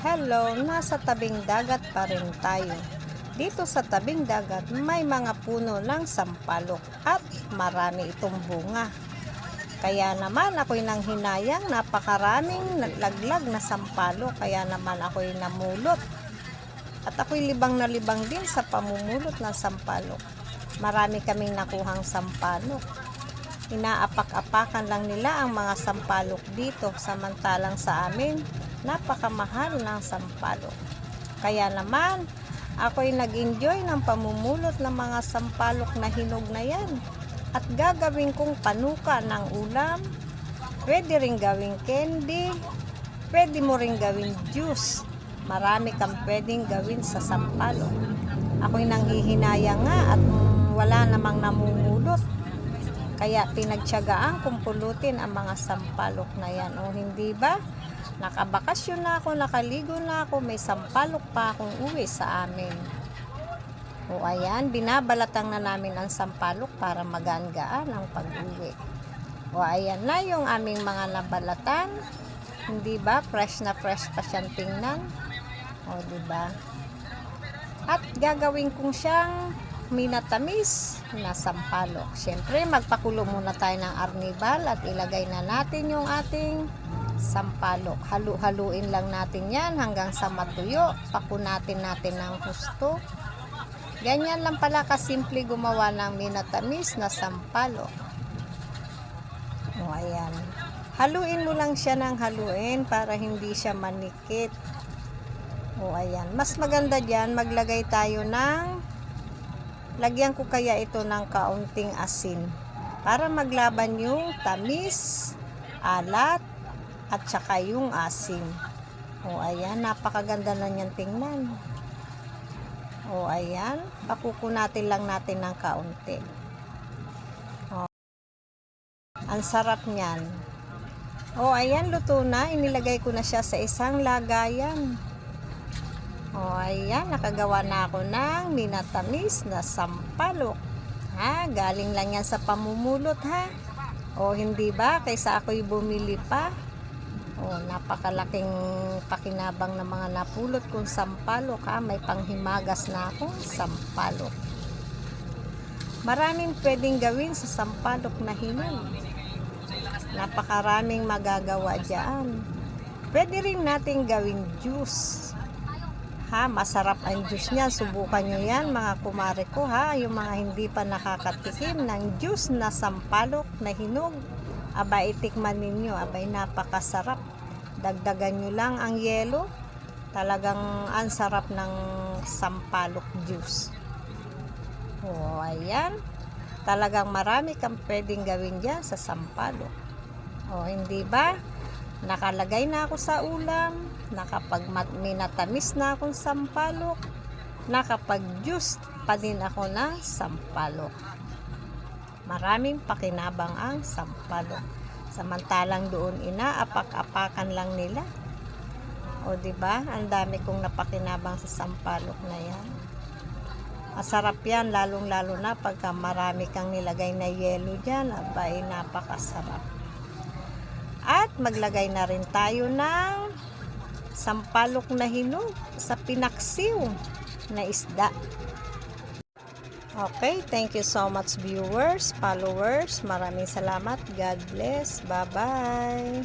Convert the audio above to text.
Hello, nasa tabing dagat pa rin tayo. Dito sa tabing dagat may mga puno ng sampalok at marami itong bunga. Kaya naman ako'y nang hinayang napakaraming laglag na sampalok kaya naman ako'y namulot. At ako'y libang na libang din sa pamumulot ng sampalok. Marami kaming nakuhang sampalok. Inaapak-apakan lang nila ang mga sampalok dito samantalang sa amin napakamahal ng sampalok. Kaya naman, ako'y nag-enjoy ng pamumulot ng mga sampalok na hinog na yan. At gagawin kong panuka ng ulam. Pwede rin gawing candy. Pwede mo rin gawing juice. Marami kang pwedeng gawin sa sampalok. Ako'y nanghihinaya nga at wala namang namumulot. Kaya pinagtyagaan kong pulutin ang mga sampalok na yan. O hindi ba? Nakabakasyon na ako, nakaligo na ako, may sampalok pa akong uwi sa amin. O ayan, binabalatang na namin ang sampalok para magaan-gaan ang pag-uwi. O ayan na yung aming mga nabalatan. Hindi ba? Fresh na fresh pa siyang tingnan. O di ba? At gagawin kong siyang minatamis na sampalok. Siyempre, magpakulo muna tayo ng arnibal at ilagay na natin yung ating sampalok. Halu-haluin lang natin yan hanggang sa matuyo. Pakunatin natin ng husto. Ganyan lang pala kasimple gumawa ng minatamis na sampalok. O, ayan. Haluin mo lang siya ng haluin para hindi siya manikit. O, ayan. Mas maganda dyan, maglagay tayo ng lagyan ko kaya ito ng kaunting asin para maglaban yung tamis, alat, at saka yung asim. O ayan, napakaganda na niyan tingnan. O ayan, pakukunatin lang natin ng kaunti. O, ang sarap niyan. O ayan, luto na. Inilagay ko na siya sa isang lagayan. O ayan, nakagawa na ako ng minatamis na sampalok. Ha, galing lang yan sa pamumulot ha. O hindi ba, kaysa ako'y bumili pa. O, napakalaking pakinabang ng mga napulot kong sampalok ha. May panghimagas na akong sampalok. Maraming pwedeng gawin sa sampalok na hinog. Napakaraming magagawa dyan. Pwede rin natin gawing juice. Ha, masarap ang juice niya. Subukan nyo yan mga kumare ko ha. Yung mga hindi pa nakakatikim ng juice na sampalok na hinog. Aba, itikman ninyo. Abay, napakasarap. Dagdagan nyo lang ang yelo. Talagang ang sarap ng sampalok juice. O, ayan. Talagang marami kang pwedeng gawin dyan sa sampalok. O, hindi ba? Nakalagay na ako sa ulam. Nakapag minatamis na akong sampalok. Nakapag-juice pa din ako ng sampalok. Maraming pakinabang ang sampalok. Samantalang doon inaapak-apakan lang nila. O di ba? Ang dami kong napakinabang sa sampalok na 'yan. Masarap yan, lalong-lalo na pagka marami kang nilagay na yelo dyan. Abay, napakasarap. At maglagay na rin tayo ng sampalok na hinog sa pinaksiw na isda. Okay, thank you so much viewers, followers. Maraming salamat. God bless. Bye-bye.